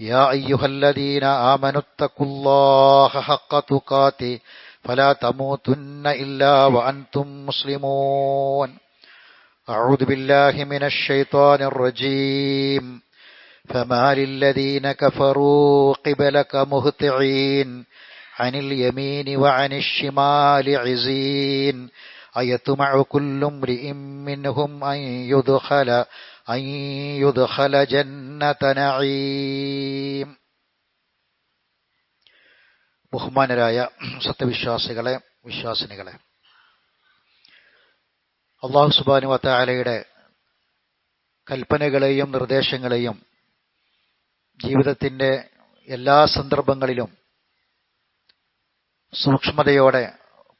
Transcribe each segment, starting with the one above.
يا أيها الذين آمنوا اتقوا الله حق تقاته فلا تموتن إلا وأنتم مسلمون. أعوذ بالله من الشيطان الرجيم. فما للذين كفروا قبلك مهطعين عن اليمين وعن الشمال عزين. أيطمع كل امرئ منهم أن يدخل أن يدخل جنة نعيم ബഹുമാനരായ സത്യവിശ്വാസികളെ വിശ്വാസിനികളെ അള്ളാഹു സുബാനു വത്താലയുടെ കൽപ്പനകളെയും നിർദ്ദേശങ്ങളെയും ജീവിതത്തിന്റെ എല്ലാ സന്ദർഭങ്ങളിലും സൂക്ഷ്മതയോടെ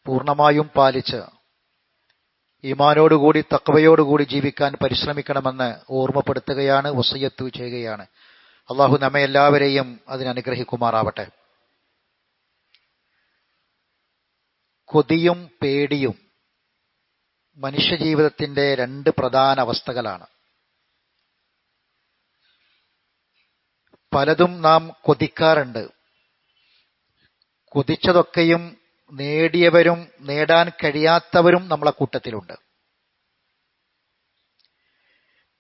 പൂർണ്ണമായും പാലിച്ച് ഈമാനോടുകൂടി തക്കവയോടുകൂടി ജീവിക്കാൻ പരിശ്രമിക്കണമെന്ന് ഓർമ്മപ്പെടുത്തുകയാണ് വസയ്യത്തു ചെയ്യുകയാണ്. അള്ളാഹു നമ്മെ എല്ലാവരെയും അതിനനുഗ്രഹിക്കുമാറാവട്ടെ കൊതിയും പേടിയും മനുഷ്യജീവിതത്തിന്റെ രണ്ട് പ്രധാന അവസ്ഥകളാണ്. പലതും നാം കൊതിക്കാറുണ്ട്. കൊതിച്ചതൊക്കെയും നേടിയവരും നേടാൻ കഴിയാത്തവരും നമ്മളെ കൂട്ടത്തിലുണ്ട്.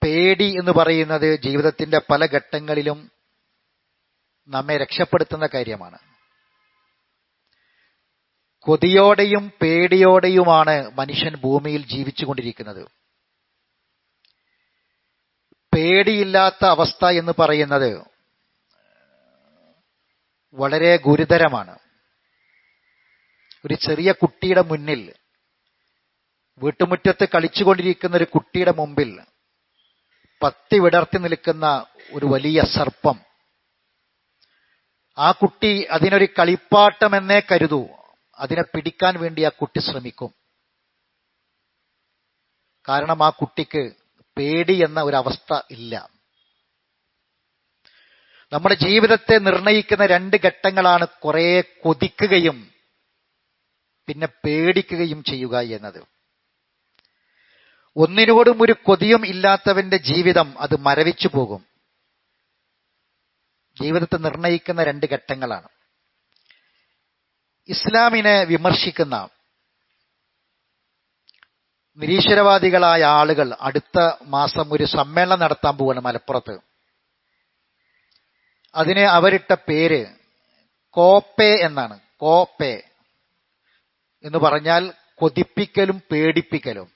പേടി എന്ന് പറയുന്നത് ജീവിതത്തിന്റെ പല ഘട്ടങ്ങളിലും നമ്മെ രക്ഷപ്പെടുത്തുന്ന കാര്യമാണ്. കൊതിയോടെയും പേടിയോടെയുമാണ് മനുഷ്യൻ ഭൂമിയിൽ ജീവിച്ചുകൊണ്ടിരിക്കുന്നത്. പേടിയില്ലാത്ത അവസ്ഥ എന്ന് പറയുന്നത് വളരെ ഗുരുതരമാണ്. ഒരു ചെറിയ കുട്ടിയുടെ മുന്നിൽ വീട്ടുമുറ്റത്ത് കളിച്ചുകൊണ്ടിരിക്കുന്ന ഒരു കുട്ടിയുടെ മുമ്പിൽ പത്തി വിടർത്തി നിൽക്കുന്ന ഒരു വലിയ സർപ്പം. ആ കുട്ടി അതിനൊരു കളിപ്പാട്ടമെന്നേ കരുതൂ. അതിനെ പിടിക്കാൻ വേണ്ടി ആ കുട്ടി ശ്രമിക്കും. കാരണം ആ കുട്ടിക്ക് പേടി എന്ന ഒരവസ്ഥ ഇല്ല. നമ്മുടെ ജീവിതത്തെ നിർണയിക്കുന്ന രണ്ട് ഘട്ടങ്ങളാണ് കുറെ കൊതിക്കുകയും പിന്നെ പേടിക്കുകയും ചെയ്യുക എന്നത്. ഒന്നിനോടും ഒരു കൊതിയും ഇല്ലാത്തവന്റെ ജീവിതം അത് മരവിച്ചു പോകും. ജീവിതത്തെ നിർണയിക്കുന്ന രണ്ട് ഘട്ടങ്ങളാണ്. ഇസ്ലാമിനെ വിമർശിക്കുന്ന നിരീശ്വരവാദികളായ ആളുകൾ അടുത്ത മാസം ഒരു സമ്മേളനം നടത്താൻ പോവാണ് മലപ്പുറത്ത്. അതിന് അവരിട്ട പേര് കോപ്പേ എന്നാണ്. കോപ്പെ. എന്ന് പറഞ്ഞാൽ കൊതിപ്പിക്കലും പേടിപ്പിക്കലും.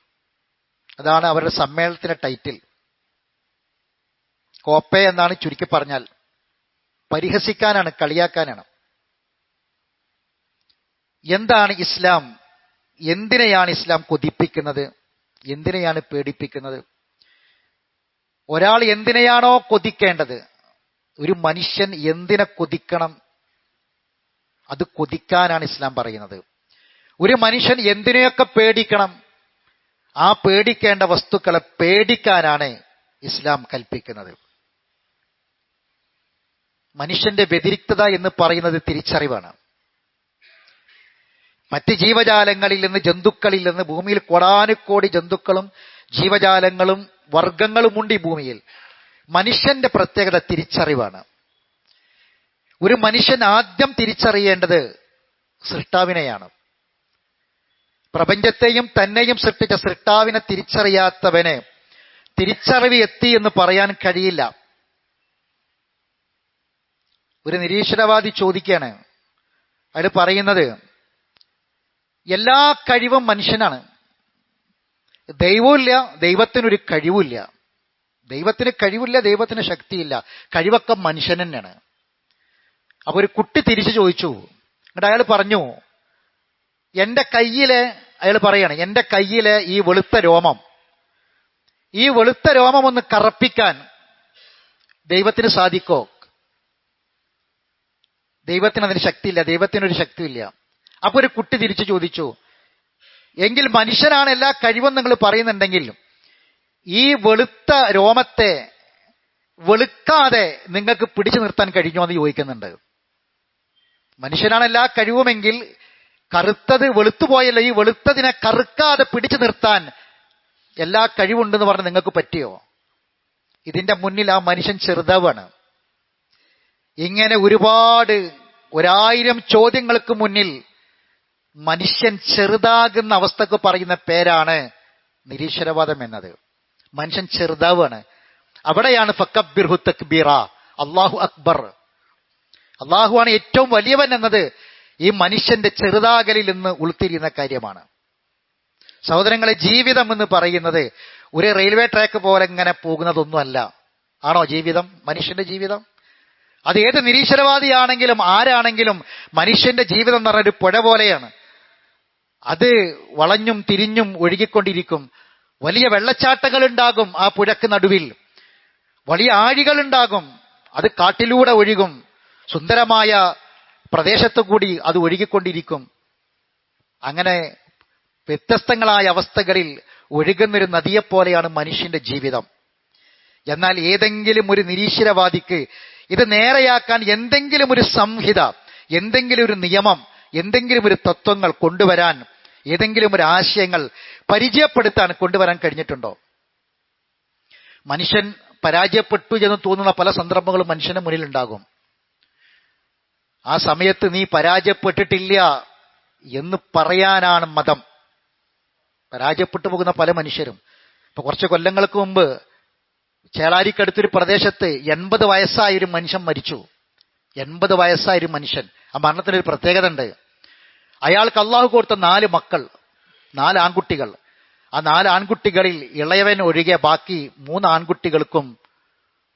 അതാണ് അവരുടെ സമ്മേളനത്തിന്റെ ടൈറ്റിൽ. കോപ്പെ എന്നാണ് ചുരുക്കി പറഞ്ഞാൽ പരിഹസിക്കാനാണ് കളിയാക്കാനാണ്. എന്താണ് ഇസ്ലാം? എന്തിനെയാണ് ഇസ്ലാം കൊതിപ്പിക്കുന്നത്? എന്തിനെയാണ് പേടിപ്പിക്കുന്നത്? ഒരാൾ എന്തിനെയാണോ കൊതിക്കേണ്ടത്? ഒരു മനുഷ്യൻ എന്തിനെ കൊതിക്കണം? അത് കൊതിക്കാനാണ് ഇസ്ലാം പറയുന്നത്. ഒരു മനുഷ്യൻ എന്തിനെയൊക്കെ പേടിക്കണം? ആ പേടിക്കേണ്ട വസ്തുക്കളെ പേടിക്കാനാണ് ഇസ്ലാം കൽപ്പിക്കുന്നത്. മനുഷ്യന്റെ വ്യതിരിക്തത എന്ന് പറയുന്നത് തിരിച്ചറിവാണ്. മറ്റ് ജീവജാലങ്ങളിൽ നിന്ന് ജന്തുക്കളിൽ നിന്ന് ഭൂമിയിൽ കോടാനുകോടി ജന്തുക്കളും ജീവജാലങ്ങളും വർഗങ്ങളുമുണ്ട് ഈ ഭൂമിയിൽ. മനുഷ്യന്റെ പ്രത്യേകത തിരിച്ചറിവാണ്. ഒരു മനുഷ്യൻ ആദ്യം തിരിച്ചറിയേണ്ടത് സൃഷ്ടാവിനെയാണ്. പ്രപഞ്ചത്തെയും തന്നെയും സൃഷ്ടിച്ച സൃഷ്ടാവിനെ തിരിച്ചറിയാത്തവന് തിരിച്ചറിവ് എത്തി എന്ന് പറയാൻ കഴിയില്ല. ഒരു നിരീശ്വരവാദി ചോദിക്കുകയാണ്. അത് പറയുന്നത് എല്ലാ കഴിവും മനുഷ്യനാണ്. ദൈവമില്ല ദൈവത്തിനൊരു കഴിവില്ല ദൈവത്തിന് കഴിവില്ല ദൈവത്തിന് ശക്തിയില്ല. കഴിവൊക്കെ മനുഷ്യൻ തന്നെയാണ്. അപ്പൊ ഒരു കുട്ടി തിരിച്ചു ചോദിച്ചു. എന്നിട്ട് അയാൾ പറഞ്ഞു എന്റെ കയ്യിലെ അയാൾ പറയാണ് എന്റെ കയ്യിലെ ഈ വെളുത്ത രോമം. ഈ വെളുത്ത രോമം ഒന്ന് കറപ്പിക്കാൻ ദൈവത്തിന് സാധിക്കോ? ദൈവത്തിന് അതിന് ശക്തിയില്ല ദൈവത്തിനൊരു ശക്തിയില്ല. അപ്പൊ ഒരു കുട്ടി തിരിച്ചു ചോദിച്ചു എങ്കിൽ മനുഷ്യനാണ് എല്ലാ കഴിവും നിങ്ങൾ പറയുന്നുണ്ടെങ്കിൽ ഈ വെളുത്ത രോമത്തെ വെളുക്കാതെ നിങ്ങൾക്ക് പിടിച്ചു നിർത്താൻ കഴിഞ്ഞോ? എന്ന് ചോദിക്കുന്നുണ്ട്. മനുഷ്യനാണ് എല്ലാ കഴിവുമെങ്കിൽ കറുത്തത് വെളുത്തുപോയല്ലോ? ഈ വെളുത്തതിനെ കറുക്കാതെ പിടിച്ചു നിർത്താൻ എല്ലാ കഴിവുണ്ടെന്ന് പറഞ്ഞ് നിങ്ങൾക്ക് പറ്റിയോ? ഇതിന്റെ മുന്നിൽ ആ മനുഷ്യൻ ചെറുതവാണ് ഇങ്ങനെ ഒരുപാട് ഒരായിരം ചോദ്യങ്ങൾക്ക് മുന്നിൽ മനുഷ്യൻ ചെറുതാകുന്ന അവസ്ഥക്ക് പറയുന്ന പേരാണ് നിരീശ്വരവാദം എന്നത്. മനുഷ്യൻ ചെറുതാവാണ് അവിടെയാണ് ഫക്കബിർഹു തക്ബീറ. അള്ളാഹു അക്ബർ. അള്ളാഹുവാണ് ഏറ്റവും വലിയവൻ എന്നത്. ഈ മനുഷ്യന്റെ ചെറുതാകലിൽ നിന്ന് ഉൾത്തിരിയുന്ന കാര്യമാണ്. സഹോദരങ്ങളെ ജീവിതം എന്ന് പറയുന്നത് ഒരു റെയിൽവേ ട്രാക്ക് പോലെ ഇങ്ങനെ പോകുന്നതൊന്നുമല്ല. ആണോ ജീവിതം? മനുഷ്യന്റെ ജീവിതം? അത് ഏത് നിരീശ്വരവാദിയാണെങ്കിലും ആരാണെങ്കിലും മനുഷ്യന്റെ ജീവിതം എന്ന് പറഞ്ഞൊരു പുഴ പോലെയാണ്. അത് വളഞ്ഞും തിരിഞ്ഞും ഒഴുകിക്കൊണ്ടിരിക്കും. വലിയ വെള്ളച്ചാട്ടങ്ങൾ ഉണ്ടാകും ആ പുഴക്ക് നടുവിൽ. വലിയ ആഴികൾ ഉണ്ടാകും. അത് കാട്ടിലൂടെ ഒഴുകും. സുന്ദരമായ പ്രദേശത്തു കൂടി അത് ഒഴുകിക്കൊണ്ടിരിക്കും. അങ്ങനെ വ്യത്യസ്തങ്ങളായ അവസ്ഥകളിൽ ഒഴുകുന്നൊരു നദിയെപ്പോലെയാണ് മനുഷ്യന്റെ ജീവിതം. എന്നാൽ ഏതെങ്കിലും ഒരു നിരീശ്വരവാദിക്ക് ഇത് നേരെയാക്കാൻ എന്തെങ്കിലും ഒരു സംഹിത എന്തെങ്കിലും ഒരു നിയമം എന്തെങ്കിലും ഒരു തത്വങ്ങൾ കൊണ്ടുവരാൻ ഏതെങ്കിലും ഒരു ആശയങ്ങൾ പരിചയപ്പെടുത്താൻ കൊണ്ടുവരാൻ കഴിഞ്ഞിട്ടുണ്ടോ? മനുഷ്യൻ പരാജയപ്പെട്ടു എന്ന് തോന്നുന്ന പല സന്ദർഭങ്ങളും മനുഷ്യന് മുന്നിൽ ഉണ്ടാകും ആ സമയത്ത് നീ പരാജയപ്പെട്ടിട്ടില്ല എന്ന് പറയാനാണ് മതം. പരാജയപ്പെട്ടു പോകുന്ന പല മനുഷ്യരും. ഇപ്പൊ കുറച്ച് കൊല്ലങ്ങൾക്ക് മുമ്പ് ചേളാരിക്കടുത്തൊരു പ്രദേശത്ത് എൺപത് വയസ്സായ ഒരു മനുഷ്യൻ മരിച്ചു. എൺപത് വയസ്സായ ഒരു മനുഷ്യൻ. ആ മരണത്തിനൊരു പ്രത്യേകത ഉണ്ട്. അയാൾക്ക് അള്ളാഹു കൊടുത്ത നാല് മക്കൾ നാല് ആൺകുട്ടികൾ. ആ നാല് ആൺകുട്ടികളിൽ ഇളയവൻ ഒഴികെ ബാക്കി മൂന്ന് ആൺകുട്ടികൾക്കും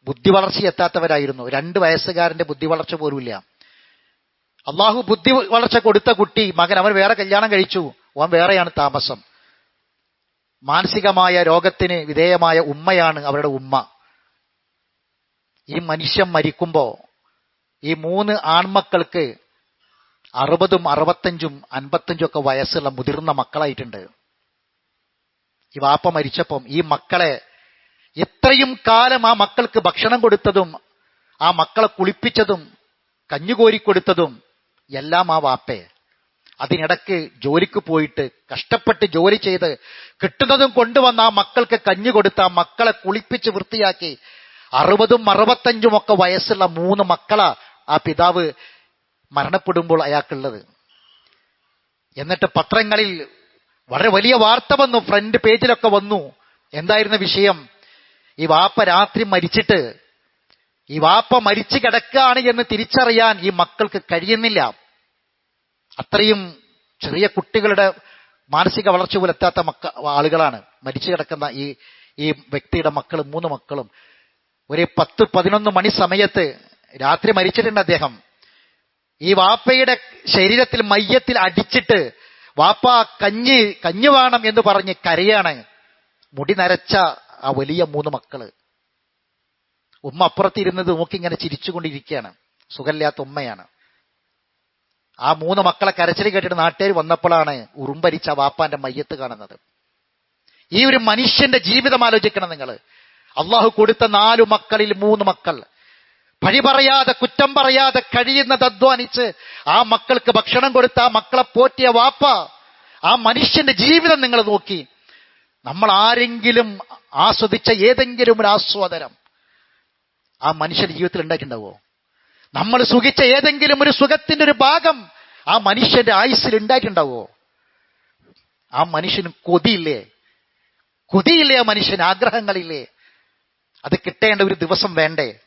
ബുദ്ധി വളർച്ച എത്താത്തവരായിരുന്നു രണ്ട് വയസ്സുകാരന്റെ ബുദ്ധി വളർച്ച പോലുമില്ല. അള്ളാഹു ബുദ്ധി വളർച്ച കൊടുത്ത കുട്ടി മകൻ അവൻ വേറെ കല്യാണം കഴിച്ചു. അവൻ വേറെയാണ് താമസം. മാനസികമായ രോഗത്തിന് വിധേയമായ ഉമ്മയാണ് അവരുടെ ഉമ്മ. ഈ മനുഷ്യൻ മരിക്കുമ്പോ ഈ മൂന്ന് ആൺമക്കൾക്ക് അറുപതും അറുപത്തഞ്ചും അൻപത്തഞ്ചും ഒക്കെ വയസ്സുള്ള മുതിർന്ന മക്കളായിട്ടുണ്ട്. ഈ വാപ്പ മരിച്ചപ്പം ഈ മക്കളെ എത്രയും കാലം ആ മക്കൾക്ക് ഭക്ഷണം കൊടുത്തതും ആ മക്കളെ കുളിപ്പിച്ചതും കഞ്ഞുകോരി കൊടുത്തതും എല്ലാം ആ വാപ്പേ അതിനിടക്ക് ജോലിക്ക് പോയിട്ട് കഷ്ടപ്പെട്ട് ജോലി ചെയ്ത് കിട്ടുന്നതും കൊണ്ടുവന്ന ആ മക്കൾക്ക് കഞ്ഞു കൊടുത്ത ആ മക്കളെ കുളിപ്പിച്ച് വൃത്തിയാക്കി അറുപതും അറുപത്തഞ്ചും ഒക്കെ വയസ്സുള്ള മൂന്ന് മക്കളാ ആ പിതാവ് മരണപ്പെടുമ്പോൾ അയാൾക്കുള്ളത്. എന്നിട്ട് പത്രങ്ങളിൽ വളരെ വലിയ വാർത്ത വന്നു ഫ്രണ്ട് പേജിലൊക്കെ വന്നു. എന്തായിരുന്ന വിഷയം? ഈ വാപ്പ രാത്രി മരിച്ചിട്ട് ഈ വാപ്പ മരിച്ചു കിടക്കുകയാണ് എന്ന് തിരിച്ചറിയാൻ ഈ മക്കൾക്ക് കഴിയുന്നില്ല. അത്രയും ചെറിയ കുട്ടികളുടെ മാനസിക വളർച്ച പോലും എത്താത്ത മക്ക ആളുകളാണ് മരിച്ചു കിടക്കുന്ന ഈ ഈ വ്യക്തിയുടെ മക്കളും മൂന്ന് മക്കളും. ഒരു പത്ത് പതിനൊന്ന് മണി സമയത്ത് രാത്രി മരിച്ചിട്ടുണ്ട് അദ്ദേഹം. ഈ വാപ്പയുടെ ശരീരത്തിൽ മയ്യത്തിൽ അടിച്ചിട്ട് വാപ്പ കഞ്ഞി കഞ്ഞു വേണം എന്ന് പറഞ്ഞ് കരയാണ്. മുടി നരച്ച ആ വലിയ മൂന്ന് മക്കൾ. ഉമ്മ അപ്പുറത്തിരുന്നത് നോക്കി ഇങ്ങനെ ചിരിച്ചുകൊണ്ടിരിക്കുകയാണ്. സുഖമില്ലാത്ത ഉമ്മയാണ്. ആ മൂന്ന് മക്കളെ കരച്ചിൽ കേട്ടിട്ട് നാട്ടുകാർ വന്നപ്പോഴാണ് ഉറുമ്പരിച്ച വാപ്പാന്റെ മയ്യത്ത് കാണുന്നത്. ഈ ഒരു മനുഷ്യന്റെ ജീവിതം ആലോചിക്കണം നിങ്ങൾ. അള്ളാഹു കൊടുത്ത നാലു മക്കളിൽ മൂന്ന് മക്കൾ. പഴി പറയാതെ കുറ്റം പറയാതെ കഴിയുന്നത് അധ്വാനിച്ച് ആ മക്കൾക്ക് ഭക്ഷണം കൊടുത്ത ആ മക്കളെ പോറ്റിയ വാപ്പ ആ മനുഷ്യന്റെ ജീവിതം നിങ്ങൾ നോക്കി. നമ്മൾ ആരെങ്കിലും ആസ്വദിച്ച ഏതെങ്കിലും ഒരു ആസ്വാദനം. ആ മനുഷ്യന്റെ ജീവിതത്തിൽ ഉണ്ടായിട്ടുണ്ടാവോ നമ്മൾ സുഖിച്ച ഏതെങ്കിലും ഒരു സുഖത്തിന്റെ ഒരു ഭാഗം ആ മനുഷ്യന്റെ ആയുസ്സിൽ ഉണ്ടായിട്ടുണ്ടാവോ ആ മനുഷ്യന് കൊതിയില്ലേ? കൊതിയില്ലേ ആ മനുഷ്യന്? ആഗ്രഹങ്ങളില്ലേ? അത് കിട്ടേണ്ട ഒരു ദിവസം വേണ്ടേ?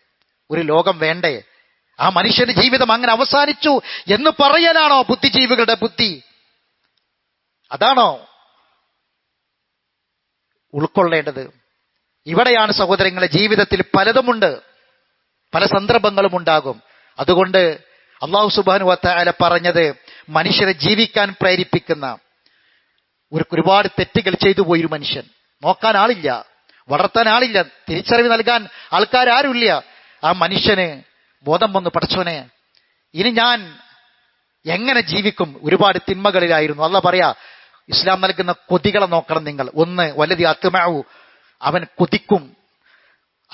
ഒരു ലോകം വേണ്ടേ? ആ മനുഷ്യന്റെ ജീവിതം അങ്ങനെ അവസാനിച്ചു എന്ന് പറയലാണോ ബുദ്ധിജീവികളുടെ ബുദ്ധി? അതാണോ ഉൾക്കൊള്ളേണ്ടത്? ഇവിടെയാണ് സഹോദരങ്ങളെ ജീവിതത്തിൽ പലതുമുണ്ട്. പല സന്ദർഭങ്ങളും ഉണ്ടാകും. അതുകൊണ്ട് അള്ളാഹു സുബാനു വത്താല പറഞ്ഞത് മനുഷ്യരെ ജീവിക്കാൻ പ്രേരിപ്പിക്കുന്ന ഒരു ഒരുപാട് തെറ്റുകൾ ചെയ്തു പോയൊരു മനുഷ്യൻ. നോക്കാൻ ആളില്ല. വളർത്താൻ ആളില്ല. തിരിച്ചറിവ് നൽകാൻ ആൾക്കാരാരുമില്ല. ആ മനുഷ്യന് ബോധം വന്നു പഠിച്ചോനെ ഇനി ഞാൻ എങ്ങനെ ജീവിക്കും? ഒരുപാട് തിന്മകളിലായിരുന്നു. അല്ല പറയാ ഇസ്ലാം നൽകുന്ന കൊതികളെ നോക്കണം നിങ്ങൾ. ഒന്ന് വലതി അത്തുമാവൂ അവൻ കൊതിക്കും.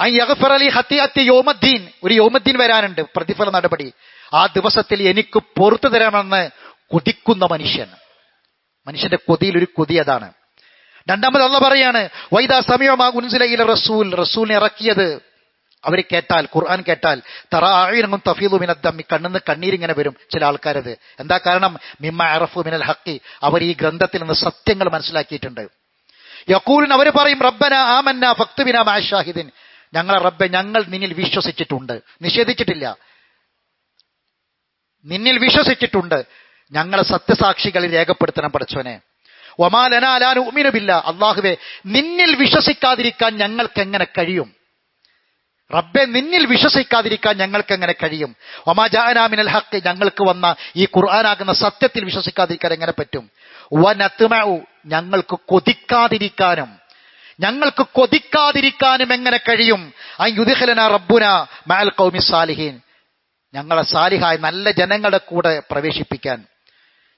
ആ യഗഫറലി ഹത്തി ഹത്തി യോമദ്ദീൻ. ഒരു യോമദ്ദീൻ വരാനുണ്ട്. പ്രതിഫല നടപടി. ആ ദിവസത്തിൽ എനിക്ക് പുറത്തു തരാമെന്ന് കൊതിക്കുന്ന മനുഷ്യൻ. മനുഷ്യന്റെ കൊതിയിൽ ഒരു കൊതി അതാണ്. രണ്ടാമത് അള്ള പറയാണ് വൈദാ സമയമാ റസൂൽ. റസൂലിനെ ഇറക്കിയത് അവർ കേട്ടാൽ ഖുർആൻ കേട്ടാൽ തറ ആയിരങ്ങും തഫീദു മിനദ്ദമ്മി കണ്ണിന്ന് കണ്ണീരിങ്ങനെ വരും ചില ആൾക്കാരത്. എന്താ കാരണം? മിമ്മ അറഫു മിനൽ ഹക്കി അവർ ഈ ഗ്രന്ഥത്തിൽ നിന്ന് സത്യങ്ങൾ മനസ്സിലാക്കിയിട്ടുണ്ട്. യക്കൂലിന് അവർ പറയും റബ്ബന ആമന്ന ഫക്തുബിന മാഷാഹിദിൻ ഞങ്ങളെ റബ്ബെ ഞങ്ങൾ നിന്നിൽ വിശ്വസിച്ചിട്ടുണ്ട്. നിഷേധിച്ചിട്ടില്ല. നിന്നിൽ വിശ്വസിച്ചിട്ടുണ്ട്. ഞങ്ങളെ സത്യസാക്ഷികളിൽ രേഖപ്പെടുത്തണം പഠിച്ചവനെ. ഒമാലനാലാനുമിനുമില്ല അള്ളാഹുവെ നിന്നിൽ വിശ്വസിക്കാതിരിക്കാൻ ഞങ്ങൾക്ക് എങ്ങനെ കഴിയും? റബ്ബെ നിന്നിൽ വിശ്വസിക്കാതിരിക്കാൻ ഞങ്ങൾക്ക് എങ്ങനെ കഴിയും ഒമാജാനാമിനൽ ഹക്ക് ഞങ്ങൾക്ക് വന്ന ഈ ഖുർആനാകുന്ന സത്യത്തിൽ വിശ്വസിക്കാതിരിക്കാൻ എങ്ങനെ പറ്റും? വനത്തുമു ഞങ്ങൾക്ക് കൊതിക്കാതിരിക്കാനും ഞങ്ങൾക്ക് കൊതിക്കാതിരിക്കാനും എങ്ങനെ കഴിയും? ആ യുദിഹലന റബ്ബുന മാൽ കൗമി സാലിഹീൻ. ഞങ്ങളെ സാലിഹായ നല്ല ജനങ്ങളുടെ കൂടെ പ്രവേശിപ്പിക്കാൻ.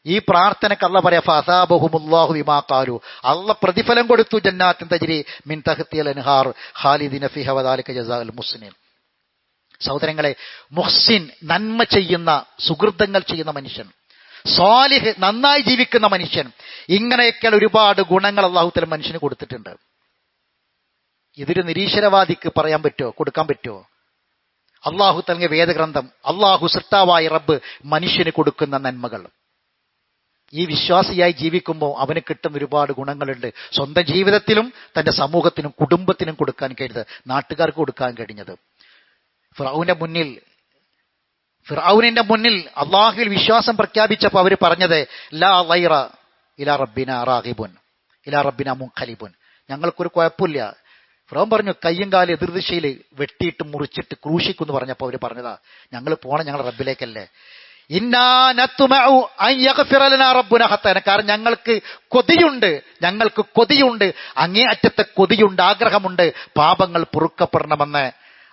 ഈ പ്രാർത്ഥനയ്ക്ക് അല്ല പറയാ ഫസാബഹുമുല്ലാഹു വിമാക്കാരു അല്ല പ്രതിഫലം കൊടുത്തു ജന്നാത്തിൻ തജിരി മിൻ തഹത്തിയൽ അൻഹാർ ഖാലിദിന ഫിഹ സഹോദരങ്ങളെ മുഹ്സിൻ നന്മ ചെയ്യുന്ന സുഹൃതങ്ങൾ ചെയ്യുന്ന മനുഷ്യൻ. സ്വാലിഹ് നന്നായി ജീവിക്കുന്ന മനുഷ്യൻ. ഇങ്ങനെയൊക്കെ ഒരുപാട് ഗുണങ്ങൾ അള്ളാഹുത്തല മനുഷ്യന് കൊടുത്തിട്ടുണ്ട്. ഇതൊരു നിരീശ്വരവാദിക്ക് പറയാൻ പറ്റുമോ കൊടുക്കാൻ പറ്റുമോ അള്ളാഹു തലങ്ങിയ വേദഗ്രന്ഥം അള്ളാഹു സൃഷ്ടാവായ റബ്ബ് മനുഷ്യന് കൊടുക്കുന്ന നന്മകൾ. ഈ വിശ്വാസിയായി ജീവിക്കുമ്പോൾ അവന് കിട്ടുന്ന ഒരുപാട് ഗുണങ്ങളുണ്ട്. സ്വന്തം ജീവിതത്തിലും തന്റെ സമൂഹത്തിനും കുടുംബത്തിനും കൊടുക്കാൻ കഴിഞ്ഞത് നാട്ടുകാർക്ക് കൊടുക്കാൻ കഴിഞ്ഞത്. ഫിറൌന്റെ മുന്നിൽ ഫിറൌനിന്റെ മുന്നിൽ അള്ളാഹുവിൽ വിശ്വാസം പ്രഖ്യാപിച്ചപ്പോൾ അവർ പറഞ്ഞത് ലാ ലൈറ ഇലാ റബ്ബിന റാഹിബുൻ ഇലാ റബ്ബിന മുഖലിബുൻ ഞങ്ങൾക്കൊരു കുഴപ്പമില്ല. ഫിറോൻ പറഞ്ഞു കയ്യും കാലും എതിർദിശയിൽ വെട്ടിയിട്ട് മുറിച്ചിട്ട് ക്രൂശിക്കുന്നു പറഞ്ഞപ്പോൾ അവർ പറഞ്ഞതാ ഞങ്ങൾ പോണം ഞങ്ങൾ റബ്ബിലേക്കല്ലേ. കാരണം ഞങ്ങൾക്ക് കൊതിയുണ്ട് ഞങ്ങൾക്ക് കൊതിയുണ്ട് അങ്ങേയറ്റത്തെ കൊതിയുണ്ട് ആഗ്രഹമുണ്ട് പാപങ്ങൾ പൊറുക്കപ്പെടണമെന്ന്.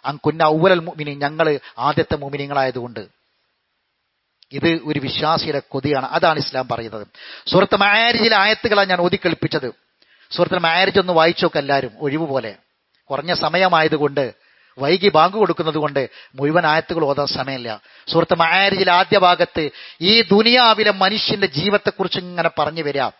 അങ്കുന്ന ഔവലൽ മുമിനി ഞങ്ങൾ ആദ്യത്തെ മുമിനിങ്ങളായതുകൊണ്ട് ഇത് ഒരു വിശ്വാസിയുടെ കൊതിയാണ് അതാണ് ഇസ്ലാം പറയുന്നത്. സുഹൃത്ത് മാരിജിലെ ആയത്തുകളാണ് ഞാൻ ഓതിക്കളിപ്പിച്ചത് സുഹൃത്തിന് മാരേജ് ഒന്ന് വായിച്ചോക്കെ എല്ലാവരും ഒഴിവ് പോലെ. കുറഞ്ഞ സമയമായതുകൊണ്ട് വൈകി ബാങ്ക് കൊടുക്കുന്നത് കൊണ്ട് മുഴുവൻ ആയത്തുകൾ ഓതാൻ സമയമില്ല. സുഹൃത്ത് മാരേജിൽ ആദ്യ ഭാഗത്ത് ഈ ദുനിയാവിലെ മനുഷ്യന്റെ ജീവിതത്തെക്കുറിച്ച് ഇങ്ങനെ പറഞ്ഞു വരാം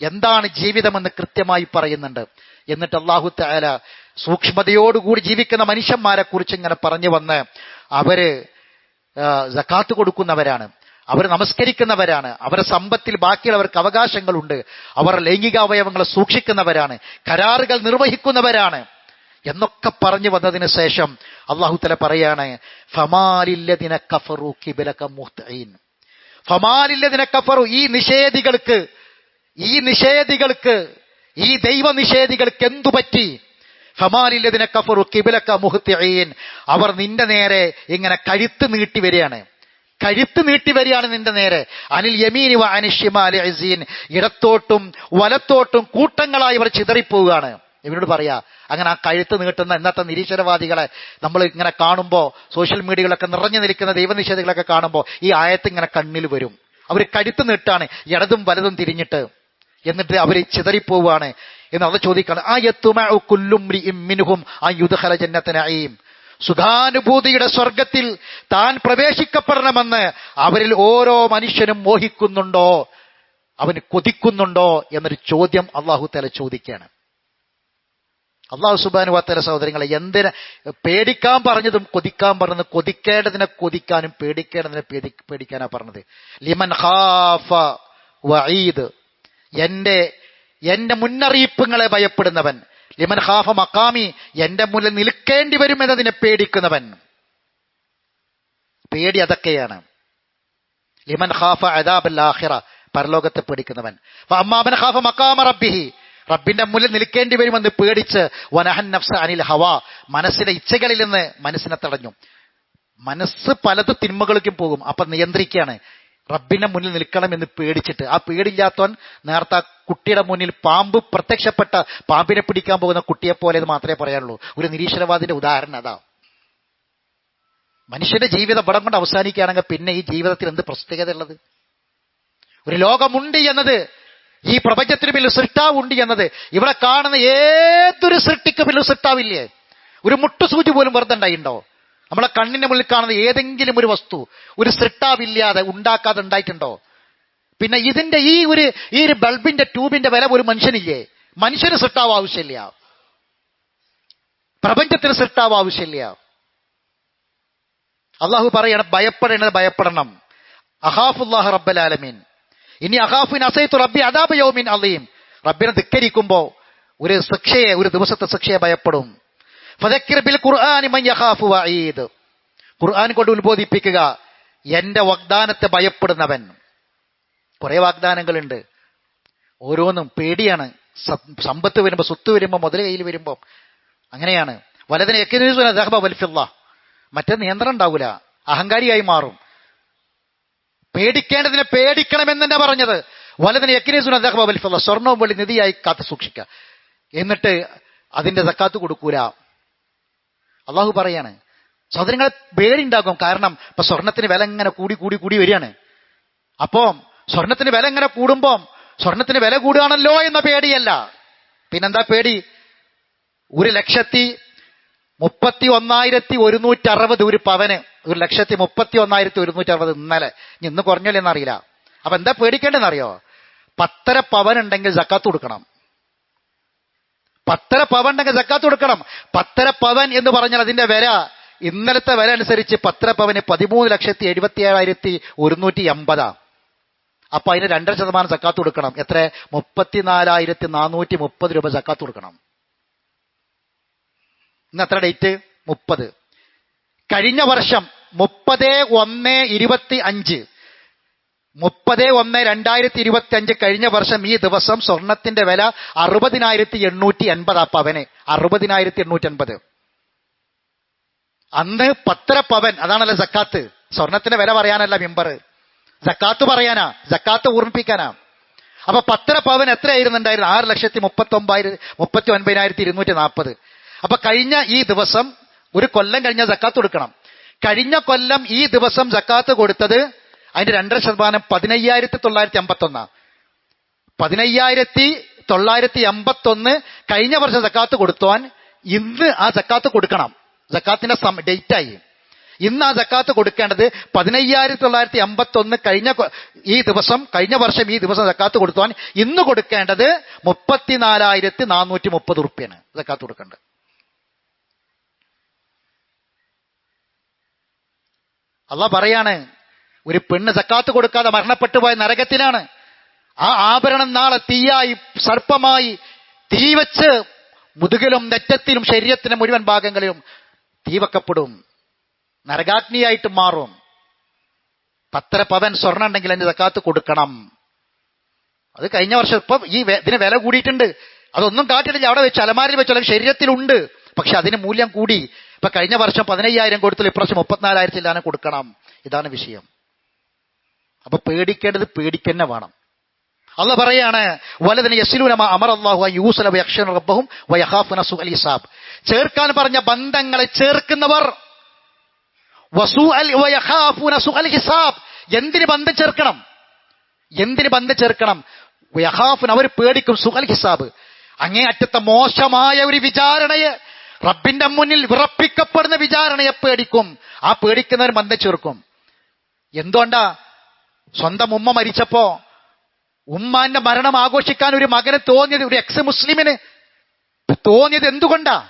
എന്താണ് ജീവിതമെന്ന് കൃത്യമായി പറയുന്നുണ്ട്. എന്നിട്ട് അള്ളാഹു താല സൂക്ഷ്മതയോടുകൂടി ജീവിക്കുന്ന മനുഷ്യന്മാരെ കുറിച്ച് ഇങ്ങനെ പറഞ്ഞു വന്ന് അവർ ജക്കാത്ത് കൊടുക്കുന്നവരാണ്. അവർ നമസ്കരിക്കുന്നവരാണ്. അവരുടെ സമ്പത്തിൽ ബാക്കിയുള്ളവർക്ക് അവകാശങ്ങളുണ്ട്. അവർ ലൈംഗിക അവയവങ്ങളെ സൂക്ഷിക്കുന്നവരാണ്. കരാറുകൾ നിർവഹിക്കുന്നവരാണ്. എന്നൊക്കെ പറഞ്ഞു വന്നതിന് ശേഷം അള്ളാഹു തല പറയാണ് ഫമാലില്ലതിന കഫറു കിബിലക മുഹ്തീൻ ഫമാലില്ലതിന കഫറു ഈ നിഷേധികൾക്ക് ഈ നിഷേധികൾക്ക് ഈ ദൈവ നിഷേധികൾക്ക് എന്തു പറ്റി? ഫമാലില്ലതിന കഫറു കിബിലക മുഹ്തീൻ അവർ നിന്റെ നേരെ ഇങ്ങനെ കഴുത്ത് നീട്ടി വരികയാണ്. കഴുത്ത് നീട്ടി വരികയാണ് നിന്റെ നേരെ. അനിൽ യമീനി അനിഷിമാലി അസീൻ ഇടത്തോട്ടും വലത്തോട്ടും കൂട്ടങ്ങളായി ഇവർ ചിതറിപ്പോവുകയാണ്. ഇവരോട് പറയാ അങ്ങനെ ആ കഴുത്ത് നീട്ടുന്ന ഇന്നത്തെ നിരീശ്വരവാദികളെ നമ്മൾ ഇങ്ങനെ കാണുമ്പോൾ സോഷ്യൽ മീഡിയകളൊക്കെ നിറഞ്ഞു നിൽക്കുന്ന ദൈവനിഷേധികളൊക്കെ കാണുമ്പോൾ ഈ ആയത്ത് ഇങ്ങനെ കണ്ണിൽ വരും. അവർ കഴുത്ത് നീട്ടാണ് ഇടതും വലതും തിരിഞ്ഞിട്ട്. എന്നിട്ട് അവർ ചിതറിപ്പോവുകയാണ്. എന്ന് അത് ചോദിക്കാണ് ആ മിനുഹും ആ യുദ്ധഹല ജന്നത്തിനയും സുഖാനുഭൂതിയുടെ സ്വർഗത്തിൽ താൻ പ്രവേശിക്കപ്പെടണമെന്ന് അവരിൽ ഓരോ മനുഷ്യനും മോഹിക്കുന്നുണ്ടോ? അവന് കൊതിക്കുന്നുണ്ടോ? എന്നൊരു ചോദ്യം അള്ളാഹു തല ചോദിക്കുകയാണ്. അള്ളാഹു സുബാനു വാത്തല സഹോദരങ്ങളെ എന്തിനെ പേടിക്കാൻ പറഞ്ഞതും കൊതിക്കാൻ പറഞ്ഞത് കൊതിക്കേണ്ടതിനെ കൊതിക്കാനും പേടിക്കേണ്ടതിനെ പേടി പേടിക്കാനാ പറഞ്ഞത്. ലിമൻ ഹാഫ വഈദ്. എന്റെ എന്റെ മുന്നറിയിപ്പുകളെ ഭയപ്പെടുന്നവൻ ലിമൻ ഹാഫ മക്കാമി എന്റെ മുന്നിൽ നിൽക്കേണ്ടി വരും എന്നതിനെ പേടിക്കുന്നവൻ. പേടി അതൊക്കെയാണ്. ലിമൻ ഹാഫ അദാബൽ ആഖിറ പരലോകത്തെ പേടിക്കുന്നവൻ. അമ്മാബൻ ഹാഫ മക്കാമ റബ്ബിഹി റബ്ബിന്റെ മുന്നിൽ നിൽക്കേണ്ടി വരുമെന്ന് പേടിച്ച് വനഹൻ നഫ്സ അനിൽ ഹവ മനസ്സിലെ ഇച്ഛകളിൽ നിന്ന് മനസ്സിനെ തടഞ്ഞു. മനസ്സ് പലത് തിന്മകളിലേക്കും പോകും. അപ്പൊ നിയന്ത്രിക്കുകയാണ്. റബ്ബിന്റെ മുന്നിൽ നിൽക്കണമെന്ന് പേടിച്ചിട്ട്. ആ പേടില്ലാത്തവൻ നേരത്തെ കുട്ടിയുടെ മുന്നിൽ പാമ്പ് പ്രത്യക്ഷപ്പെട്ട പാമ്പിനെ പിടിക്കാൻ പോകുന്ന കുട്ടിയെ പോലെ എന്ന് മാത്രമേ പറയാനുള്ളൂ. ഒരു നിരീശ്വരവാദിന്റെ ഉദാഹരണം അതാ. മനുഷ്യന്റെ ജീവിതം പടം കൊണ്ട് അവസാനിക്കുകയാണെങ്കിൽ പിന്നെ ഈ ജീവിതത്തിൽ എന്ത് പ്രത്യേകത ഉള്ളത്? ഒരു ലോകമുണ്ട് എന്നത് ഈ പ്രപഞ്ചത്തിന് പിന്നിൽ സൃഷ്ടാവുണ്ട് എന്നത് ഇവിടെ കാണുന്ന ഏതൊരു സൃഷ്ടിക്ക് പിന്നിൽ സൃഷ്ടാവില്ലേ? ഒരു മുട്ടുസൂചി പോലും വെറുതെ ഉണ്ടായിട്ടുണ്ടോ? നമ്മളെ കണ്ണിന്റെ മുന്നിൽ കാണുന്ന ഏതെങ്കിലും ഒരു വസ്തു ഒരു സൃഷ്ടാവില്ലാതെ ഉണ്ടാക്കാതെ ഉണ്ടായിട്ടുണ്ടോ? പിന്നെ ഇതിന്റെ ഈ ഒരു ഈ ഒരു ബൾബിന്റെ ട്യൂബിന്റെ വില ഒരു മനുഷ്യനില്ലേ? മനുഷ്യന് സൃഷ്ടാവ് ആവശ്യമില്ല. പ്രപഞ്ചത്തിന് സൃഷ്ടാവ് ആവശ്യമില്ല. അള്ളാഹു പറയണം ഭയപ്പെടേണ്ടത് ഭയപ്പെടണം. അഹാഫുല്ലാഹ് റബ്ബലാലമീൻ ഇനി അഹാഫിൻ അസൈത്തു റബ്ബി അദാബ് യോമിൻ അലീം. റബ്ബിനെ ധിക്കരിക്കുമ്പോ ഒരു ശിക്ഷയെ ഒരു ദിവസത്തെ ശിക്ഷയെ ഭയപ്പെടും. വഈദ് ഖുർആൻ കൊണ്ട് ഉത്ബോധിപ്പിക്കുക. എന്റെ വാഗ്ദാനത്തെ ഭയപ്പെടുന്നവൻ. കുറെ വാഗ്ദാനങ്ങളുണ്ട്. ഓരോന്നും പേടിയാണ്. സമ്പത്ത് വരുമ്പോ സ്വത്ത് വരുമ്പോ മുതൽ കയ്യിൽ വരുമ്പോ. അങ്ങനെയാണ്. വലതിന് വൽഫിള്ള മറ്റേ നിയന്ത്രണം ഉണ്ടാവൂല. അഹങ്കാരിയായി മാറും. പേടിക്കേണ്ടതിനെ പേടിക്കണമെന്നെ പറഞ്ഞത്. വലതിന് വൽഫിള്ള സ്വർണവും വെള്ളി നിധിയായി കാത്തു സൂക്ഷിക്കുക എന്നിട്ട് അതിന്റെ സക്കാത്ത് കൊടുക്കൂല. അള്ളാഹു പറയാണ് സഹോദരങ്ങളെ പേടിണ്ടാകും കാരണം ഇപ്പൊ സ്വർണത്തിന് വില ഇങ്ങനെ കൂടി കൂടി കൂടി വരികയാണ്. അപ്പോ സ്വർണത്തിന് വില ഇങ്ങനെ കൂടുമ്പോൾ സ്വർണത്തിന് വില കൂടുകയാണല്ലോ എന്ന പേടിയല്ല. പിന്നെന്താ പേടി? ഒരു ലക്ഷത്തി മുപ്പത്തി ഒന്നായിരത്തി ഒരുന്നൂറ്റി അറുപത് ഒരു പവന്. ഒരു ലക്ഷത്തി മുപ്പത്തി ഒന്നായിരത്തി ഒരുന്നൂറ്റി അറുപത് ഇന്നലെ. ഇനി ഇന്ന് കുറഞ്ഞല്ലെന്ന് അറിയില്ല. അപ്പൊ എന്താ പേടിക്കേണ്ടതെന്ന് അറിയോ പത്തര പവൻ ഉണ്ടെങ്കിൽ ജക്കാത്ത് കൊടുക്കണം. പത്തര പവൻ ഉണ്ടെങ്കിൽ ജക്കാത്ത് കൊടുക്കണം. പത്തര പവൻ എന്ന് പറഞ്ഞാൽ അതിന്റെ വില ഇന്നലത്തെ വില അനുസരിച്ച് പത്തര പവന് പതിമൂന്ന് ലക്ഷത്തി എഴുപത്തി ഏഴായിരത്തി ഒരുന്നൂറ്റി എൺപതാ. അപ്പൊ അതിന് രണ്ടര ശതമാനം സക്കാത്ത് കൊടുക്കണം. എത്ര? മുപ്പത്തിനാലായിരത്തി നാനൂറ്റി മുപ്പത് രൂപ സക്കാത്ത് കൊടുക്കണം. ഇന്ന് എത്ര ഡേറ്റ്? മുപ്പത്. കഴിഞ്ഞ വർഷം മുപ്പത് ഒന്ന് ഇരുപത്തി അഞ്ച്. മുപ്പത് ഒന്ന് രണ്ടായിരത്തി ഇരുപത്തി അഞ്ച് കഴിഞ്ഞ വർഷം ഈ ദിവസം സ്വർണത്തിന്റെ വില അറുപതിനായിരത്തി എണ്ണൂറ്റി എൺപതാ പവന്. അറുപതിനായിരത്തി എണ്ണൂറ്റി എൺപത് അന്ന് പത്തര പവൻ അതാണല്ലോ സക്കാത്ത്. സ്വർണത്തിന്റെ വില പറയാനല്ല മെമ്പർ. സക്കാത്ത് പറയാനാ. സക്കാത്ത് ഓർമ്മിപ്പിക്കാനാ. അപ്പൊ പത്തര പവൻ എത്രയായിരുന്നുണ്ടായിരുന്നു? ആറ് ലക്ഷത്തി മുപ്പത്തി ഒമ്പതിനായിരത്തി മുപ്പത്തി ഒൻപതിനായിരത്തി ഇരുന്നൂറ്റി നാൽപ്പത് അപ്പൊ കഴിഞ്ഞ ഈ ദിവസം ഒരു കൊല്ലം കഴിഞ്ഞ സക്കാത്ത് കൊടുക്കണം. കഴിഞ്ഞ കൊല്ലം ഈ ദിവസം സക്കാത്ത് കൊടുത്തത് അതിന്റെ രണ്ടര ശതമാനം പതിനയ്യായിരത്തി തൊള്ളായിരത്തി അമ്പത്തി ഒന്നാ പതിനയ്യായിരത്തി തൊള്ളായിരത്തി അമ്പത്തൊന്ന് കഴിഞ്ഞ വർഷം സക്കാത്ത് കൊടുത്തോൻ ഇന്ന് ആ സക്കാത്ത് കൊടുക്കണം. സക്കാത്തിന്റെ ഡേറ്റ് ആയി ഇന്ന് ആ സക്കാത്ത് കൊടുക്കേണ്ടത് പതിനയ്യായിരത്തി തൊള്ളായിരത്തി എൺപത്തി ഒന്ന് കഴിഞ്ഞ ഈ ദിവസം കഴിഞ്ഞ വർഷം ഈ ദിവസം സക്കാത്ത് കൊടുത്തോൻ ഇന്ന് കൊടുക്കേണ്ടത് മുപ്പത്തിനാലായിരത്തി നാനൂറ്റി മുപ്പത് റുപ്യാണ് സക്കാത്ത് കൊടുക്കേണ്ടത്. അല്ല പറയാണ് ഒരു പെണ്ണ് സക്കാത്ത് കൊടുക്കാതെ മരണപ്പെട്ടു പോയ നരകത്തിലാണ്. ആ ആഭരണം നാളെ തീയായി സർപ്പമായി തീവച്ച് മുതുകിലും നെറ്റത്തിലും ശരീരത്തിന്റെ മുഴുവൻ ഭാഗങ്ങളിലും തീവക്കപ്പെടും നരകാഗ്നിയായിട്ട് മാറും. പത്തര പവൻ സ്വർണം ഉണ്ടെങ്കിൽ അതിന്റെ സക്കാത്ത് കൊടുക്കണം. അത് കഴിഞ്ഞ വർഷം ഇപ്പൊ ഈ ഇതിന് വില കൂടിയിട്ടുണ്ട്. അതൊന്നും കാട്ടിട്ടില്ല അവിടെ വെച്ച് അലമാരിൽ വെച്ച് അല്ലെങ്കിൽ ശരീരത്തിലുണ്ട്. പക്ഷെ അതിന് മൂല്യം കൂടി. ഇപ്പൊ കഴിഞ്ഞ വർഷം പതിനയ്യായിരം കൊടുത്തിൽ ഇപ്രാവശ്യം മുപ്പത്തിനാലായിരത്തിലാണ് കൊടുക്കണം. ഇതാണ് വിഷയം. അപ്പൊ പേടിക്കേണ്ടത് പേടിക്കന്നെ വേണം. അല്ല പറയാണ് വലതിന് യസിലൂന അമർ അള്ളാഹു യൂസല യക്ഷൻ റബ്ബഹും വയഹാഫുന അലി സാബ് ചേർക്കാൻ പറഞ്ഞ ബന്ധങ്ങളെ ചേർക്കുന്നവർ ഹിസാബ്. എന്തിന് ബന്ധം ചേർക്കണം? എന്തിന് ബന്ധം ചേർക്കണം? യഹാഫുൻ അവർ പേടിക്കും സുഖൽ ഹിസാബ്. അങ്ങേ അറ്റത്തെ മോശമായ ഒരു വിചാരണയെ റബ്ബിന്റെ മുന്നിൽ വിറപ്പിക്കപ്പെടുന്ന വിചാരണയെ പേടിക്കും. ആ പേടിക്കുന്നവർ ബന്ധം ചേർക്കും. എന്തുകൊണ്ടാ? സ്വന്തം ഉമ്മ മരിച്ചപ്പോ ഉമ്മാന്റെ മരണം ആഘോഷിക്കാൻ ഒരു മകന് തോന്നിയത് ഒരു എക്സ് മുസ്ലിമിന് തോന്നിയത് എന്തുകൊണ്ടാ?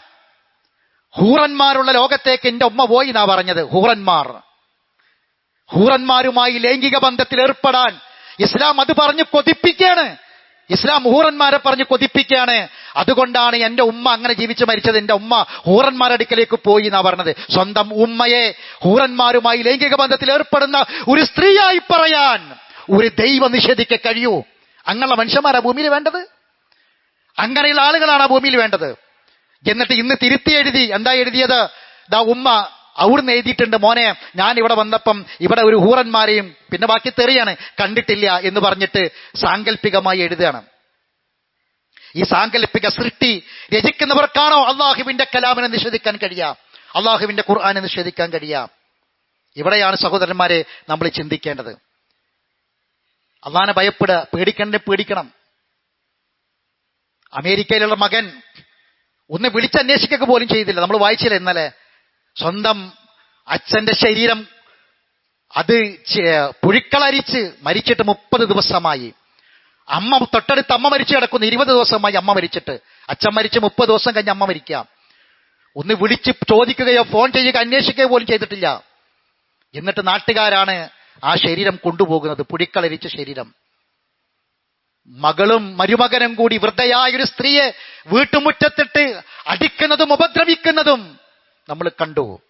ഹൂറന്മാരുള്ള ലോകത്തേക്ക് എന്റെ ഉമ്മ പോയി എന്നാ പറഞ്ഞത്? ഹൂറന്മാർ. ഹൂറന്മാരുമായി ലൈംഗിക ബന്ധത്തിൽ ഏർപ്പെടാൻ ഇസ്ലാം അത് പറഞ്ഞ് കൊതിപ്പിക്കുകയാണ്. ഇസ്ലാം ഹൂറന്മാരെ പറഞ്ഞ് കൊതിപ്പിക്കുകയാണ്. അതുകൊണ്ടാണ് എന്റെ ഉമ്മ അങ്ങനെ ജീവിച്ച് മരിച്ചത്. എന്റെ ഉമ്മ ഹൂറന്മാരുടെ അടുക്കലേക്ക് പോയി എന്നാ പറഞ്ഞത്. സ്വന്തം ഉമ്മയെ ഹൂറന്മാരുമായി ലൈംഗിക ബന്ധത്തിൽ ഏർപ്പെടുന്ന ഒരു സ്ത്രീയായി പറയാൻ ഒരു ദൈവം നിഷേധിക്ക കഴിയൂ. അങ്ങനെയുള്ള മനുഷ്യന്മാരാ ഭൂമിയിൽ വേണ്ടത്? അങ്ങനെയുള്ള ആളുകളാണ് ആ ഭൂമിയിൽ വേണ്ടത്. എന്നിട്ട് ഇന്ന് തിരുത്തി എഴുതി എന്താ എഴുതിയത്? ദാ ഉമ്മ അവിടുന്ന് എഴുതിയിട്ടുണ്ട് മോനെ ഞാൻ ഇവിടെ വന്നപ്പം ഇവിടെ ഒരു ഹൂറന്മാരെയും പിന്നെ ബാക്കി തെറിയാണ് കണ്ടിട്ടില്ല എന്ന് പറഞ്ഞിട്ട് സാങ്കല്പികമായി എഴുതുകയാണ്. ഈ സാങ്കല്പിക സൃഷ്ടി രചിക്കുന്നവർക്കാണോ അള്ളാഹുവിന്റെ കലാമിനെ നിഷേധിക്കാൻ കഴിയാം. അള്ളാഹുവിന്റെ ഖുർആാനെ നിഷേധിക്കാൻ കഴിയാം. ഇവിടെയാണ് സഹോദരന്മാരെ നമ്മൾ ചിന്തിക്കേണ്ടത്. അള്ളാനെ ഭയപ്പെടുക പേടിക്കണ്ട പേടിക്കണം. അമേരിക്കയിലുള്ള മകൻ ഒന്ന് വിളിച്ചന്വേഷിക്കുക പോലും ചെയ്തില്ല. നമ്മൾ വായിച്ചില്ല ഇന്നലെ? സ്വന്തം അച്ഛന്റെ ശരീരം അത് പുഴുക്കളരിച്ച് മരിച്ചിട്ട് മുപ്പത് ദിവസമായി. അമ്മ തൊട്ടടുത്ത് അമ്മ മരിച്ചു കിടക്കുന്നു. ഇരുപത് ദിവസമായി അമ്മ മരിച്ചിട്ട്. അച്ഛൻ മരിച്ച് മുപ്പത് ദിവസം കഴിഞ്ഞ് അമ്മ മരിക്കാം ഒന്ന് വിളിച്ച് ചോദിക്കുകയോ ഫോൺ ചെയ്യുക അന്വേഷിക്കുകയോ പോലും ചെയ്തിട്ടില്ല. എന്നിട്ട് നാട്ടുകാരാണ് ആ ശരീരം കൊണ്ടുപോകുന്നത്. പുഴിക്കളരിച്ച ശരീരം. മകളും മരുമകനും കൂടി വൃദ്ധയായ ഒരു സ്ത്രീയെ വീട്ടുമുറ്റത്തിട്ട് അടിക്കുന്നതും ഉപദ്രവിക്കുന്നതും നമ്മൾ കണ്ടു.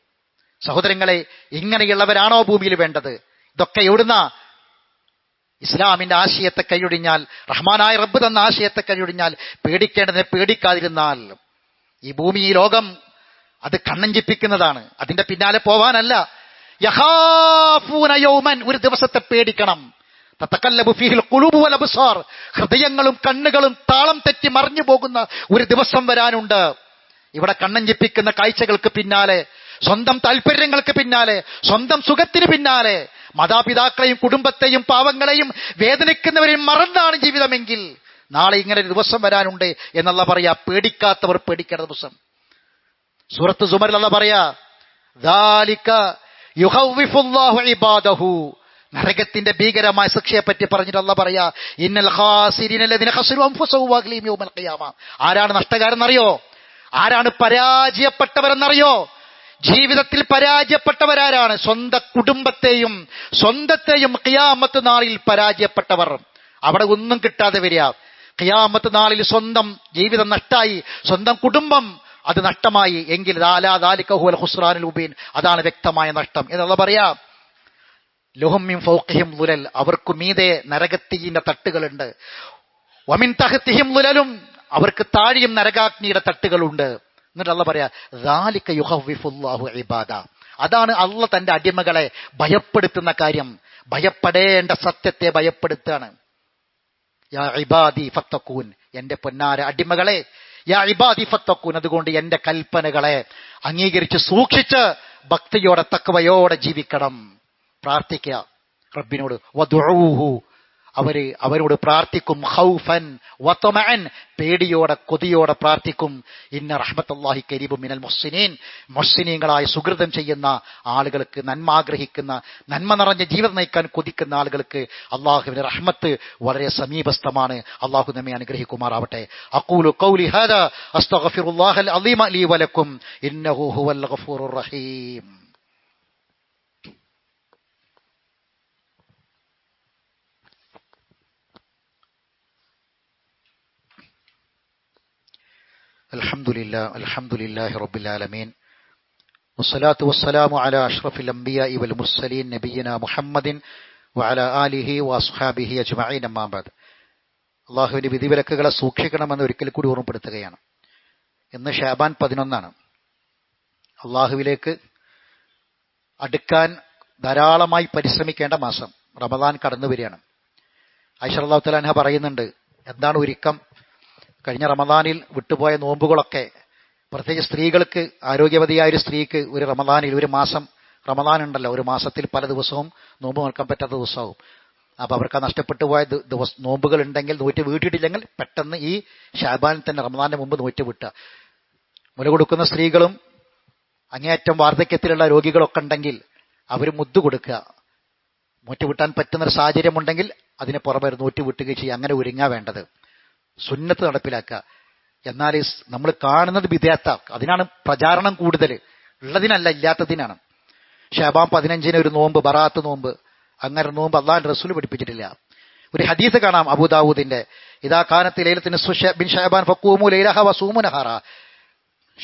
സഹോദരങ്ങളെ ഇങ്ങനെയുള്ളവരാണോ ഭൂമിയിൽ വേണ്ടത്? ഇതൊക്കെ എവിടുന്ന? ഇസ്ലാമിന്റെ ആശയത്തെ കൈയൊടിഞ്ഞാൽ റഹ്മാനായ റബ്ബ് തന്ന ആശയത്തെ കൈയൊടിഞ്ഞാൽ പേടിക്കേണ്ടതിനെ പേടിക്കാതിരുന്നാൽ ഈ ഭൂമി ഈ ലോകം അത് കണ്ണഞ്ചിപ്പിക്കുന്നതാണ്. അതിന്റെ പിന്നാലെ പോവാനല്ല. ഒരു ദിവസത്തെ പേടിക്കണം. ഹൃദയങ്ങളും കണ്ണുകളും താളം തെറ്റി മറിഞ്ഞു പോകുന്ന ഒരു ദിവസം വരാനുണ്ട്. ഇവിടെ കണ്ണഞ്ചിപ്പിക്കുന്ന കാഴ്ചകൾക്ക് പിന്നാലെ സ്വന്തം താല്പര്യങ്ങൾക്ക് പിന്നാലെ സ്വന്തം സുഖത്തിന് പിന്നാലെ മാതാപിതാക്കളെയും കുടുംബത്തെയും പാവങ്ങളെയും വേദനിക്കുന്നവരെയും മറന്നാണ് ജീവിതമെങ്കിൽ നാളെ ഇങ്ങനെ ഒരു ദിവസം വരാനുണ്ട് എന്നുള്ള പറയാ പേടിക്കാത്തവർ പേടിക്കേണ്ട ദിവസം. സൂറത്ത് സുമർ അല്ല പറയാഹു നരകത്തിന്റെ ഭീകരമായ ശിക്ഷയെ പറ്റി പറഞ്ഞിട്ടുള്ള പറയാ ഇന്നൽ ആരാണ് നഷ്ടകാരെന്നറിയോ ആരാണ് പരാജയപ്പെട്ടവരെന്നറിയോ? ജീവിതത്തിൽ പരാജയപ്പെട്ടവരാരാണ്? സ്വന്തം കുടുംബത്തെയും സ്വന്തത്തെയും കിയാമത്ത് നാളിൽ പരാജയപ്പെട്ടവർ. അവിടെ ഒന്നും കിട്ടാതെ വരിക. കിയാമത്ത് നാളിൽ സ്വന്തം ജീവിതം നഷ്ടായി സ്വന്തം കുടുംബം അത് നഷ്ടമായി. എങ്കിൽ ദാലാ ദാലിക ഹുവൽ അതാണ് വ്യക്തമായ നഷ്ടം. എന്നുള്ള പറയാ ലുഹമ്മിം ഫൗഖിഹിം ലുലൽ. അവർക്ക് മീതെ നരകത്തീന്റെ തട്ടുകളുണ്ട്. വമിൻ തഹത്തിഹിം ലുലലും അവർക്ക് താഴെയും നരകാഗ്നിയുടെ തട്ടുകളുണ്ട്. എന്നിട്ട് അല്ല പറയാ ദാലിക്ക യുഹവിഫുല്ലാഹു ഇബാദ. അതാണ് അള്ള തന്റെ അടിമകളെ ഭയപ്പെടുത്തുന്ന കാര്യം. ഭയപ്പെടേണ്ട സത്യത്തെ ഭയപ്പെടുത്താണ്. യാ ഇബാദി ഫത്തക്കൂൻ എന്റെ പൊന്നാര അടിമകളെ. യാ ഇബാദി ഫത്തക്കൂൻ അതുകൊണ്ട് എന്റെ കൽപ്പനകളെ അംഗീകരിച്ച് സൂക്ഷിച്ച് ഭക്തിയോടെ തക്കവയോടെ ജീവിക്കണം. പ്രാർത്ഥിക്കുക. റബ്ബിനോട് വദുഊഹു അവർ അവരോട് പ്രാർത്ഥിക്കും ഹൗഫൻ വത്തമഅൻ പേടിയോടെ കൊതിയോടെ പ്രാർത്ഥിക്കും. ഇന്ന റഹ്മത്തുള്ളാഹി കരീബു മിനൽ മുഹ്സിനീൻ. മുഹ്സിനീങ്ങളായ സുഹൃതം ചെയ്യുന്ന ആളുകൾക്ക് നന്മ ആഗ്രഹിക്കുന്ന നന്മ നിറഞ്ഞ ജീവിതം നയിക്കാൻ കൊതിക്കുന്ന ആളുകൾക്ക് അള്ളാഹുവിന്റെ റഹ്മത്ത് വളരെ സമീപസ്ഥമാണ്. അള്ളാഹു നമ്മെ അനുഗ്രഹിക്കുമാറാവട്ടെ. അക്കൂലു കൗലി ഹാദാ അസ്തഗ്ഫിറുല്ലാഹൽ അലീമ ലീ വലക്കും. ഇന്നഹു ഹുവൽ ഗഫൂറുർ റഹീം. الحمد لله الحمد لله رب العالمين والصلاة والسلام على أشرف الأنبياء والمرسلين نبينا محمد وعلى آله وأصحابه أجمعين أما بعد അള്ളാഹുവിന്റെ വിധിവിലക്കുകളെ സൂക്ഷിക്കണമെന്ന് ഒരിക്കൽ കൂടി ഓർമ്മപ്പെടുത്തുകയാണ് ഇന്ന് ഷാബാൻ പതിനൊന്നാണ് അള്ളാഹുവിലേക്ക് അടുക്കാൻ ധാരാളമായി പരിശ്രമിക്കേണ്ട മാസം റമദാൻ കടന്നു വരികയാണ് ഐഷർ അള്ളാഹു തലാൻഹ പറയുന്നുണ്ട് എന്താണ് ഒരുക്കം കഴിഞ്ഞ റമദാനിൽ വിട്ടുപോയ നോമ്പുകളൊക്കെ പ്രത്യേകിച്ച് സ്ത്രീകൾക്ക് ആരോഗ്യവതിയായ ഒരു സ്ത്രീക്ക് ഒരു റമദാനിൽ ഒരു മാസം റമദാൻ ഉണ്ടല്ലോ ഒരു മാസത്തിൽ പല ദിവസവും നോമ്പ് നോക്കാൻ പറ്റാത്ത ദിവസമാവും. അപ്പൊ അവർക്ക് നഷ്ടപ്പെട്ടു പോയ ദിവസം നോമ്പുകൾ ഉണ്ടെങ്കിൽ നോറ്റ് വീട്ടിട്ടില്ലെങ്കിൽ പെട്ടെന്ന് ഈ ഷാബാനിൽ തന്നെ റമദാന്റെ മുമ്പ് നോറ്റ് വിട്ടുക മുല കൊടുക്കുന്ന സ്ത്രീകളും അങ്ങേയറ്റം വാർദ്ധക്യത്തിലുള്ള രോഗികളൊക്കെ ഉണ്ടെങ്കിൽ അവർ മുദ്ദു കൊടുക്കുക. നൂറ്റുവിട്ടാൻ പറ്റുന്നൊരു സാഹചര്യമുണ്ടെങ്കിൽ അതിന് പുറമെ നൂറ്റ് വിട്ടുകയും ചെയ്യുക അങ്ങനെ ഒരുങ്ങാ വേണ്ടത്. സുന്നത്ത് നടപ്പിലാക്കുക. എന്നാൽ നമ്മൾ കാണുന്നത് വിധേയത്ത അതിനാണ് പ്രചാരണം കൂടുതൽ. ഉള്ളതിനല്ല ഇല്ലാത്തതിനാണ്. ഷാബാം പതിനഞ്ചിന് ഒരു നോമ്പ് ബറാത്ത് നോമ്പ്. അങ്ങനെ നോമ്പ് അള്ളാൻ റസൂൽ പഠിപ്പിച്ചിട്ടില്ല. ഒരു ഹദീസ് കാണാം അബുദാവൂദിന്റെ ഇതാ കാനത്ത് ലൈലത്തിന് ബിൻ ഷാബാൻ ഫക്കൂമു ലൈലഹ വസൂമു നഹാറ.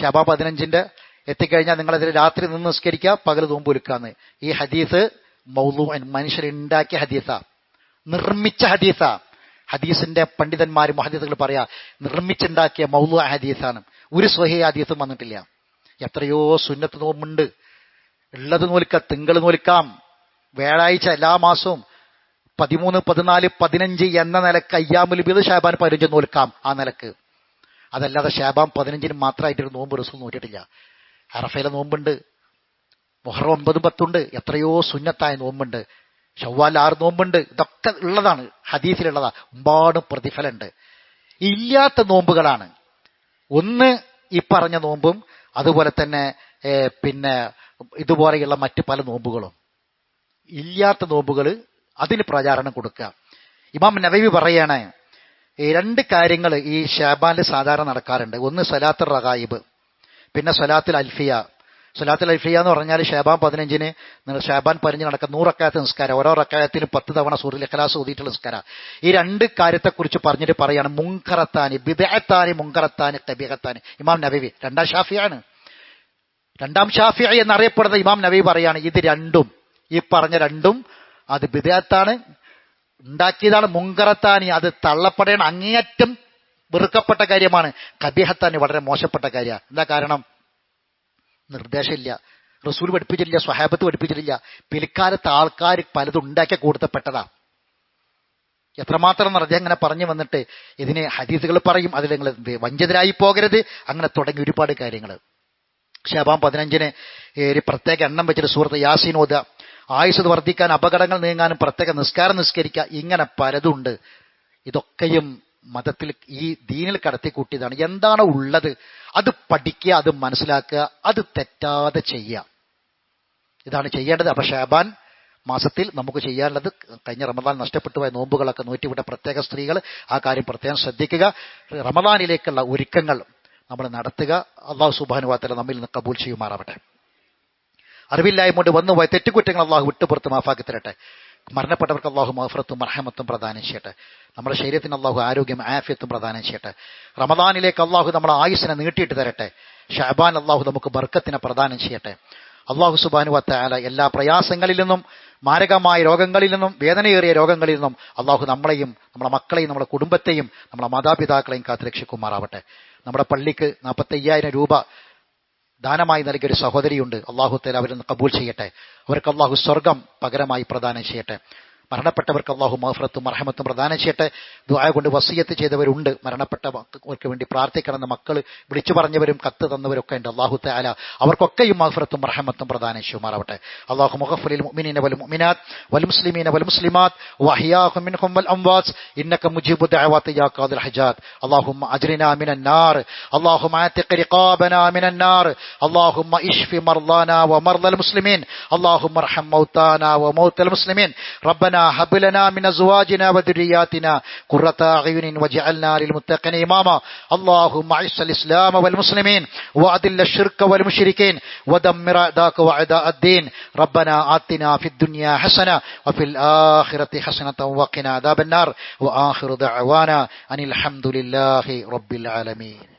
ഷാബാ പതിനഞ്ചിന്റെ എത്തിക്കഴിഞ്ഞാൽ നിങ്ങളതിൽ രാത്രി നിന്ന് നിസ്കരിക്കുക പകൽ നോമ്പ് ഒരുക്കാന്ന്. ഈ ഹദീസ് മൗലു മനുഷ്യരുണ്ടാക്കിയ ഹദീസ. നിർമ്മിച്ച ഹദീസ. ഹദീസിന്റെ പണ്ഡിതന്മാരും മഹദീസുകൾ പറയാ നിർമ്മിച്ചുണ്ടാക്കിയ മൗലു ഹദീസാണ്. ഒരു സ്വഹേ ഹദീസും വന്നിട്ടില്ല. എത്രയോ സുന്നത്ത് നോമ്പുണ്ട്. ഉള്ളത് നോൽക്കാം തിങ്കൾ നോൽക്കാം. വ്യാഴാഴ്ച എല്ലാ മാസവും പതിമൂന്ന് പതിനാല് പതിനഞ്ച് എന്ന നിലയ്ക്ക് അയ്യാമുൽ ബിദ് ഷാബാൻ പതിനഞ്ച് നോൽക്കാം ആ നിലയ്ക്ക്. അതല്ലാതെ ഷാബാൻ പതിനഞ്ചിന് മാത്രമായിട്ടൊരു നോമ്പ് റസൂൽ നോറ്റിട്ടില്ല. അറഫയിലെ നോമ്പുണ്ട്. മൊഹറം ഒമ്പതും പത്തുണ്ട്. എത്രയോ സുന്നത്തായ നോമ്പുണ്ട്. ഷവ്വാൽ ആറ് നോമ്പുണ്ട്. ഇതൊക്കെ ഉള്ളതാണ്. ഹദീസിലുള്ളതാ. ഒരുപാട് പ്രതിഫലമുണ്ട്. ഇല്ലാത്ത നോമ്പുകളാണ്. ഒന്ന് ഈ പറഞ്ഞ നോമ്പും അതുപോലെ തന്നെ പിന്നെ ഇതുപോലെയുള്ള മറ്റ് പല നോമ്പുകളും. ഇല്ലാത്ത നോമ്പുകൾ അതിന് പ്രചാരണം കൊടുക്കുക. ഇമാം നവവി പറയാണ് രണ്ട് കാര്യങ്ങൾ ഈ ഷാബാനിൽ സാധാരണ നടക്കാറുണ്ട്. ഒന്ന് സലാത്ത് റഗായിബ് പിന്നെ സലാത്തുൽ അൽഫിയ. സലാത്തിൽ ലൈഫിയ എന്ന് പറഞ്ഞാൽ ഷാബാൻ പതിനഞ്ചിന് ഷാബാൻ പതിനഞ്ച് നടക്കുന്ന നൂറക്കായത്ത് നിസ്കാരം. ഓരോ റക്കായത്തിന് പത്ത് തവണ സൂറിൽ ഖലാസ് ഓതിയിട്ടുള്ള നിസ്കാരം. ഈ രണ്ട് കാര്യത്തെക്കുറിച്ച് പറഞ്ഞിട്ട് പറയാണ് മുങ്കറത്താനി ബിദഅത്താനി മുങ്കറത്താനി തബിഹത്താനി ഇമാം നബീവി രണ്ടാം ഷാഫിയാണ്. രണ്ടാം ഷാഫി എന്നറിയപ്പെടുന്ന ഇമാം നബി പറയാണ് ഇത് രണ്ടും ഈ പറഞ്ഞ രണ്ടും അത് ബിദഅത്താണ്. ഉണ്ടാക്കിയതാണ് മുങ്കറത്താനി അത് തള്ളപ്പെടേണ്ട അങ്ങേയറ്റം വെറുക്കപ്പെട്ട കാര്യമാണ്. കബിഹത്താനി വളരെ മോശപ്പെട്ട കാര്യമാണ്. എന്താ കാരണം? നിർദ്ദേശമില്ല. റസൂൽ പഠിപ്പിച്ചിട്ടില്ല സ്വഹാബത്ത് പഠിപ്പിച്ചിട്ടില്ല. പിൽക്കാലത്ത് ആൾക്കാർ പലതും ഉണ്ടാക്കി കൊടുത്തപ്പെട്ടതാ. എത്രമാത്രം അദ്ദേഹം അങ്ങനെ പറഞ്ഞു വന്നിട്ട് ഇതിനെ ഹദീസുകൾ പറയും അതിൽ നിങ്ങൾ എന്ത് വഞ്ചിതരായി പോകരുത്. അങ്ങനെ തുടങ്ങി ഒരുപാട് കാര്യങ്ങൾ ഷബാം പതിനഞ്ചിന് ഒരു പ്രത്യേക എണ്ണം വെച്ചിട്ട് സുഹൃത്ത് യാസീനോദ ആയുസ് വർദ്ധിക്കാൻ അപകടങ്ങൾ നീങ്ങാനും പ്രത്യേക നിസ്കാരം നിസ്കരിക്കുക ഇങ്ങനെ പലതുണ്ട്. ഇതൊക്കെയും മതത്തിൽ ഈ ദീനിൽ കടത്തിക്കൂട്ടിയതാണ്. എന്താണ് ഉള്ളത്? അത് പഠിക്കുക അത് മനസ്സിലാക്കുക അത് തെറ്റാതെ ചെയ്യുക. ഇതാണ് ചെയ്യേണ്ടത്. അപ്പൊ ഷാബാൻ മാസത്തിൽ നമുക്ക് ചെയ്യാനുള്ളത് കഴിഞ്ഞ റമദാൻ നഷ്ടപ്പെട്ടു പോയ നോമ്പുകളൊക്കെ നൂറ്റിവിട്ട പ്രത്യേക സ്ത്രീകൾ ആ കാര്യം പ്രത്യേകം ശ്രദ്ധിക്കുക. റമദാനിലേക്കുള്ള ഒരുക്കങ്ങൾ നമ്മൾ നടത്തുക. അള്ളാഹു സുബാനുവാത്തല നമ്മിൽ നിന്ന് കബൂൽ ചെയ്യുമാറാവട്ടെ. അറിവില്ലായ്മ കൊണ്ട് വന്നുപോയ തെറ്റുകുറ്റങ്ങൾ അള്ളാഹു വിട്ടുപുറത്ത് മാഫാക്കി തരട്ടെ മരണപ്പെട്ടവർക്ക് അള്ളാഹു മഹഫറത്തും മർഹമത്തും പ്രദാനം ചെയ്യട്ടെ. നമ്മുടെ ശരീരത്തിന് അള്ളാഹു ആരോഗ്യം ആഫ്യത്തും പ്രദാനം ചെയ്യട്ടെ. റമദാനിലേക്ക് അള്ളാഹു നമ്മുടെ ആയുസിനെ നീട്ടിയിട്ട് തരട്ടെ. ഷാബാൻ അള്ളാഹു നമുക്ക് ബർക്കത്തിനെ പ്രദാനം ചെയ്യട്ടെ. അള്ളാഹു സുബാനുവത്തായ എല്ലാ പ്രയാസങ്ങളിൽ നിന്നും മാരകമായ രോഗങ്ങളിൽ നിന്നും വേദനയേറിയ രോഗങ്ങളിൽ നിന്നും അള്ളാഹു നമ്മളെയും നമ്മുടെ മക്കളെയും നമ്മുടെ കുടുംബത്തെയും നമ്മുടെ മാതാപിതാക്കളെയും കാത്തുരക്ഷിക്കുമാറാവട്ടെ നമ്മുടെ പള്ളിക്ക് നാൽപ്പത്തയ്യായിരം രൂപ ദാനമായി നൽകിയ ഒരു സഹോദരിയുണ്ട്. അള്ളാഹു തേല നിന്ന് കബൂൽ ചെയ്യട്ടെ. അവർക്ക് അള്ളാഹു സ്വർഗം പകരമായി പ്രദാനം ചെയ്യട്ടെ. മരണപ്പെട്ടവർക്ക് അള്ളാഹു മഹഫറത്തും മർഹമത്തും പ്രദാനം ചെയ്യട്ടെ ദുആ കൊണ്ട് വസീയത്ത് ചെയ്തവരുണ്ട് മരണപ്പെട്ടവർക്ക് വേണ്ടി പ്രാർത്ഥിക്കണമെന്ന് മക്കൾ വിളിച്ചു പറഞ്ഞവരും കത്ത് തന്നവരൊക്കെ ഉണ്ട് അള്ളാഹു താല അവർക്കൊക്കെയും മഹഫറത്തും മർഹമത്തും പ്രദാനം ചെയ്യുമാറാവട്ടെ അള്ളാഹു മുഖഫലിൽ മുഅ്മിനീന വൽ മുഅ്മിനാത്ത് വൽ മുസ്ലിമീന വൽ മുസ്ലിമാത്ത് വഹിയാഹും മിൻഹും വൽ അംവാത്ത് ഇന്നക മുജീബു ദഅവാത്ത് യാ ഖാദിൽ ഹജാത്ത് اللهم اجرنا من النار اللهم اعتق رقابنا من النار اللهم اشف مرضانا ومرضى المسلمين اللهم ارحم موتانا وموتى المسلمين ربنا هب لنا من أزواجنا وذرياتنا قرة أعين واجعلنا للمتقين إماما. اللهم أعز الإسلام والمسلمين وأذل الشرك والمشركين ودمر أعداءك وأعداء الدين. ربنا آتنا في الدنيا حسنة وفي الآخرة حسنة وقنا عذاب النار. وآخر دعوانا أن الحمد لله رب العالمين.